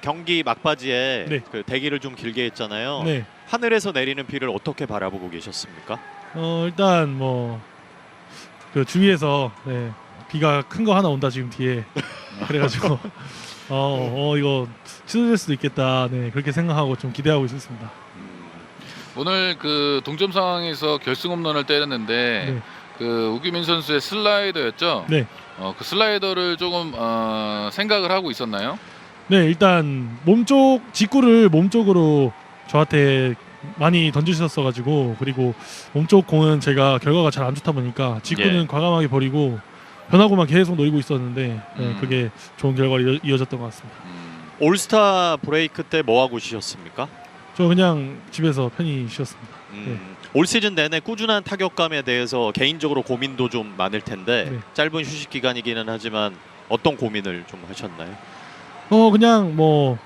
경기 막바지에 네. 그 대기를 좀 길게 했잖아요. 네. 하늘에서 내리는 비를 어떻게 바라보고 계셨습니까? 어 일단 뭐 그 주위에서 네, 비가 큰 거 하나 온다 지금 뒤에 그래가지고 어, 어 이거 취소될 수도 있겠다 네 그렇게 생각하고 좀 기대하고 있었습니다. 오늘 그 동점 상황에서 결승 홈런을 때렸는데 네. 그 우규민 선수의 슬라이더였죠. 네. 어, 그 슬라이더를 조금 어, 생각을 하고 있었나요? 네 일단 몸쪽 직구를 몸쪽으로 저한테 많이 던지셨어 가지고 그리고 몸쪽 공은 제가 결과가 잘 안 좋다 보니까 직구는 예. 과감하게 버리고 변화구만 계속 노리고 있었는데 네, 음. 그게 좋은 결과로 이어- 이어졌던 것 같습니다. 음, 올스타 브레이크 때 뭐 하고 쉬셨습니까? 저 그냥 집에서 편히 쉬었습니다. 음, 올 시즌 내내 꾸준한 타격감에 대해서 개인적으로 고민도 좀 많을 텐데 네. 짧은 휴식 기간이기는 하지만 어떤 고민을 좀 하셨나요? 어 그냥 뭐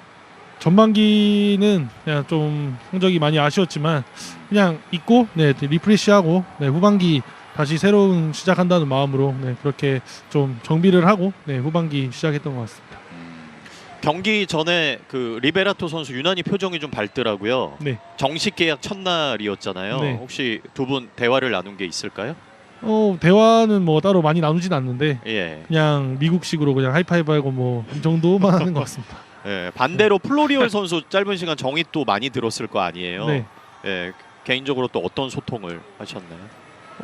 전반기는 그냥 좀 성적이 많이 아쉬웠지만 그냥 잊고 네 리프레시하고 네 후반기 다시 새로운 시작한다는 마음으로 네 그렇게 좀 정비를 하고 네 후반기 시작했던 것 같습니다. 음. 경기 전에 그 리베라토 선수 유난히 표정이 좀 밝더라고요. 네. 정식 계약 첫날이었잖아요. 네. 혹시 두 분 대화를 나눈 게 있을까요? 어 대화는 뭐 따로 많이 나누진 않는데 예. 그냥 미국식으로 그냥 하이파이브하고 뭐 이 정도만 하는 것 같습니다. 예. 반대로 플로리올 선수 짧은 시간 정이 또 많이 들었을 거 아니에요. 네. 예. 개인적으로 또 어떤 소통을 하셨나요?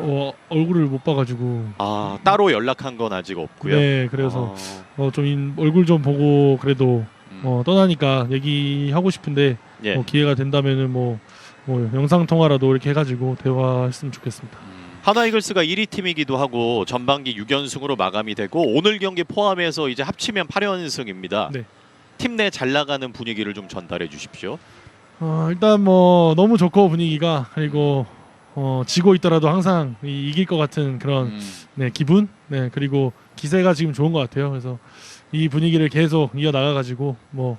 어 얼굴을 못 봐가지고 아 따로 연락한 건 아직 없고요. 네 그래서 어, 어좀 얼굴 좀 보고 그래도 음. 어 떠나니까 얘기하고 싶은데 예. 뭐 기회가 된다면은 뭐, 뭐 영상 통화라도 이렇게 해가지고 대화했으면 좋겠습니다. 음. 하나 이글스가 1위 팀이기도 하고 전반기 6연승으로 마감이 되고 오늘 경기 포함해서 이제 합치면 8연승입니다. 네. 팀 내 잘 나가는 분위기를 좀 전달해 주십시오. 어, 일단 뭐 너무 좋고 분위기가 그리고 어, 지고 있더라도 항상 이, 이길 것 같은 그런 음. 네, 기분, 네 그리고 기세가 지금 좋은 것 같아요. 그래서 이 분위기를 계속 이어 나가가지고 뭐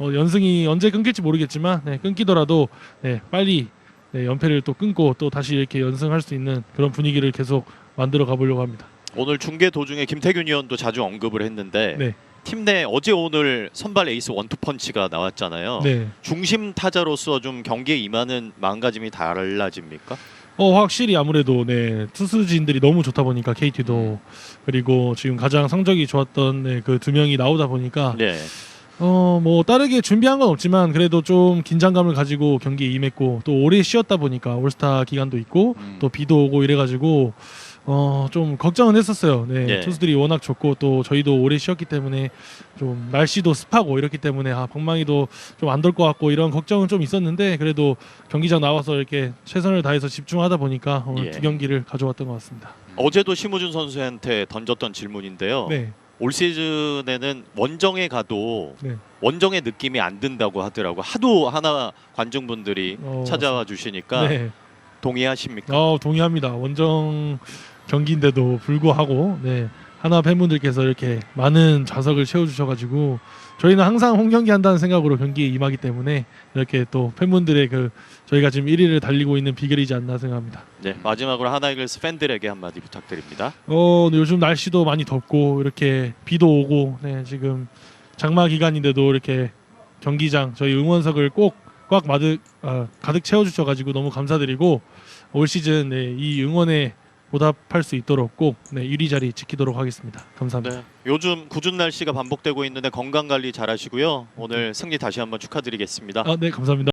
어, 연승이 언제 끊길지 모르겠지만 네, 끊기더라도 네, 빨리 네, 연패를 또 끊고 또 다시 이렇게 연승할 수 있는 그런 분위기를 계속 만들어 가보려고 합니다. 오늘 중계 도중에 김태균 의원도 자주 언급을 했는데 네. 팀 내 어제 오늘 선발 에이스 원투펀치가 나왔잖아요. 네. 중심 타자로서 좀 경기에 임하는 마음가짐이 달라집니까? 어 확실히 아무래도 네 투수진들이 너무 좋다 보니까 KT도 그리고 지금 가장 성적이 좋았던 네, 그두 명이 나오다 보니까 네. 어 뭐 다르게 준비한 건 없지만 그래도 좀 긴장감을 가지고 경기에 임했고 또 오래 쉬었다 보니까 올스타 기간도 있고 음. 또 비도 오고 이래가지고 어 좀 걱정은 했었어요. 네 예. 투수들이 워낙 좋고 또 저희도 오래 쉬었기 때문에 좀 날씨도 습하고 이렇기 때문에 아 방망이도 좀 안 돌 것 같고 이런 걱정은 좀 있었는데 그래도 경기장 나와서 이렇게 최선을 다해서 집중하다 보니까 오늘 예. 두 경기를 가져왔던 것 같습니다. 어제도 심우준 선수한테 던졌던 질문인데요. 네, 올 시즌에는 원정에 가도 네. 원정의 느낌이 안 든다고 하더라고. 하도 하나 관중분들이 어, 찾아와 주시니까 네. 동의하십니까? 어 동의합니다. 원정 경기인데도 불구하고 네 하나 팬분들께서 이렇게 많은 좌석을 채워주셔가지고 저희는 항상 홈 경기 한다는 생각으로 경기에 임하기 때문에 이렇게 또 팬분들의 그 저희가 지금 1위를 달리고 있는 비결이지 않나 생각합니다. 네, 마지막으로 하나 이글스 팬들에게 한마디 부탁드립니다. 어 네, 요즘 날씨도 많이 덥고 이렇게 비도 오고 네 지금 장마 기간인데도 이렇게 경기장 저희 응원석을 꼭꽉 마득 아, 가득 채워주셔가지고 너무 감사드리고 올 시즌 네, 이 응원에 보답할 수 있도록 꼭 네, 1위 자리 지키도록 하겠습니다. 감사합니다. 네, 요즘 궂은 날씨가 반복되고 있는데 건강 관리 잘하시고요. 오늘 승리 다시 한번 축하드리겠습니다. 아, 네 감사합니다.